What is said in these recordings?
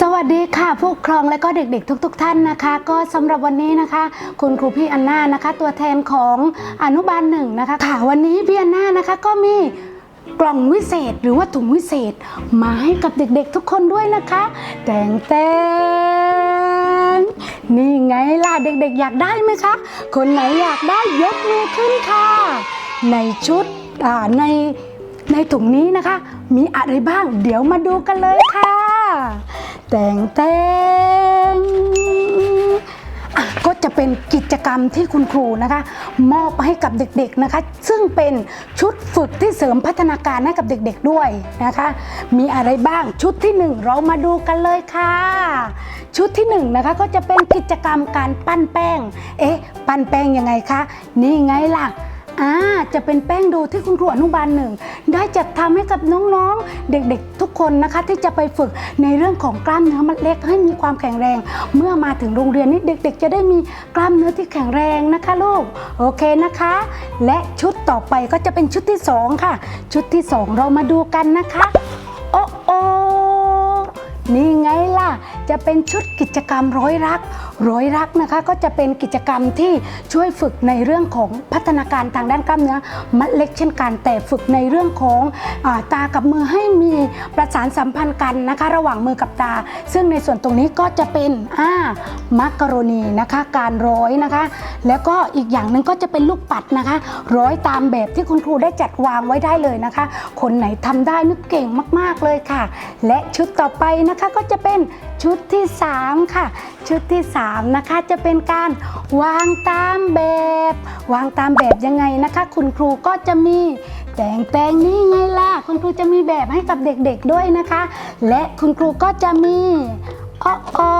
สวัสดีค่ะผู้ปกครองและก็เด็กๆ ทุก ๆ ท่านนะคะ ก็สำหรับวันนี้นะคะ คุณครูพี่อันนานะคะ ตัวแทนของอนุบาลหนึ่งนะคะค่ะวันนี้พี่อันนานะคะก็มีกล่องวิเศษหรือว่าถุงวิเศษ มาให้กับเด็กๆ ทุกคนด้วยนะคะ แต่งแต่งนี่ไงล่ะเด็กๆ อยากได้ไหมคะ คนไหนอยากได้ยกมือขึ้นค่ะ ในชุดอ่าในในถุงนี้นะคะ มีอะไรบ้าง เดี๋ยวมาดูกันเลยค่ะ แต่งแต่งก็จะเป็นกิจกรรมที่คุณครูนะคะ มอบให้กับเด็กๆนะคะ ซึ่งเป็นชุดฝึกที่เสริมพัฒนาการให้กับเด็กๆด้วยนะคะ มีอะไรบ้างชุดที่หนึ่งเรามาดูกันเลยค่ะ ชุดที่หนึ่งนะคะก็จะเป็นกิจกรรมการปั้นแป้ง เอ๊ะ ปั้นแป้งยังไงคะนี่ไงล่ะ อ่าจะเป็นแป้งโดที่คุณครูอนุบาลหนึ่งได้จัดทำให้กับน้องๆ เด็กๆ ทุกคนนะคะที่จะไปฝึกในเรื่องของกล้ามเนื้อมัดเล็กให้มีความแข็งแรง เมื่อมาถึงโรงเรียนนี้เด็ก ๆ จะได้มีกล้ามเนื้อที่แข็งแรงนะคะลูกโอเคนะคะ และชุดต่อไปก็จะเป็นชุดที่สองค่ะ ชุดที่สองเรามาดูกันนะคะ จะเป็นชุดกิจกรรมร้อยรัก ร้อยรักนะคะ ก็จะเป็นกิจกรรมที่ช่วยฝึกในเรื่องของพัฒนาการทางด้านกล้ามเนื้อมัดเล็กเช่นกัน แต่ฝึกในเรื่องของอตากับมือให้มีประสานสัมพันธ์กันนะคะ ระหว่างมือกับตา ซึ่งในส่วนตรงนี้ก็จะเป็นอ่ามักกะโรนีนะคะ การร้อยนะคะ แล้วก็อีกอย่างหนึ่งก็จะเป็นลูกปัดนะคะ ร้อยตามแบบที่คุณครูได้จัดวางไว้ได้เลยนะคะ คนไหนทำได้นึกเก่งมาก ๆเลยค่ะ และชุดต่อไปนะคะก็จะเป็นชุดดที่สามค่ะ ชุดที่สามนะคะจะเป็นการวางตามแบบ วางตามแบบยังไงนะคะ คุณครูก็จะมีแต่งแต่งนี่ไงล่ะ คุณครูจะมีแบบให้กับเด็กๆด้วยนะคะ และคุณครูก็จะมีอ้อ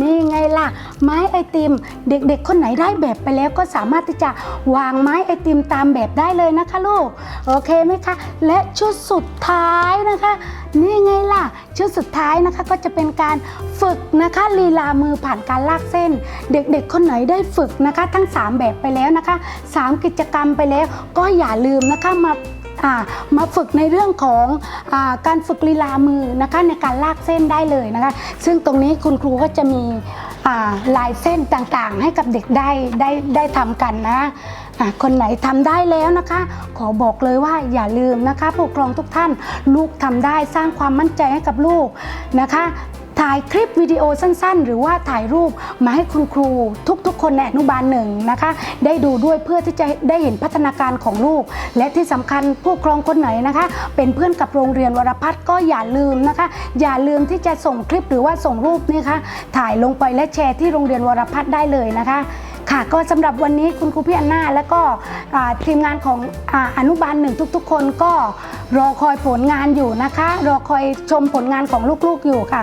นี่ไงล่ะ ไม้ไอติม เด็กๆ คนไหนได้แบบไปแล้วก็สามารถที่จะวางไม้ไอติมตามแบบได้เลยนะคะลูก โอเคไหมคะ และชุดสุดท้ายนะคะ นี่ไงล่ะ ชุดสุดท้ายนะคะก็จะเป็นการฝึกนะคะลีลามือผ่านการลากเส้น เด็กๆ คนไหนได้ฝึกนะคะ ทั้ง 3 แบบไปแล้วนะคะ 3 กิจกรรมไปแล้วก็อย่าลืมนะคะมาอ่า มาฝึกในเรื่องของอาการฝึกลีลามือนะคะในการลากเส้นได้เลยนะคะซึ่งตรงนี้คุณครูก็จะมีาลายเส้นต่างๆ ให้กับเด็กได้ได้ได้ทำกันนะคนไหนทำได้แล้วนะคะ ขอบอกเลยว่าอย่าลืมนะคะผู้ปกครองทุกท่าน ลูกทำได้สร้างความมั่นใจให้กับลูกนะคะ ถ่ายคลิปวิดีโอสั้นๆ หรือว่าถ่ายรูปมาให้คุณครูทุกๆ คนในอนุบาลหนึ่งนะคะ ได้ดูด้วยเพื่อที่จะได้เห็นพัฒนาการของลูก และที่สำคัญผู้ปกครองคนไหนนะคะ เป็นเพื่อนกับโรงเรียนวรพัฒน์ก็อย่าลืมนะคะ อย่าลืมที่จะส่งคลิปหรือว่าส่งรูปนี่คะถ่ายลงไปและแชร์ที่โรงเรียนวรพัฒน์ได้เลยนะคะค่ะก็สำหรับวันนี้คุณครูพี่อันนาและก็ทีมงานของออนุบาลหนึ่งทุก ๆ คนก็รอคอยผลงานอยู่นะคะ รอคอยชมผลงานของลูกๆอยู่ค่ะ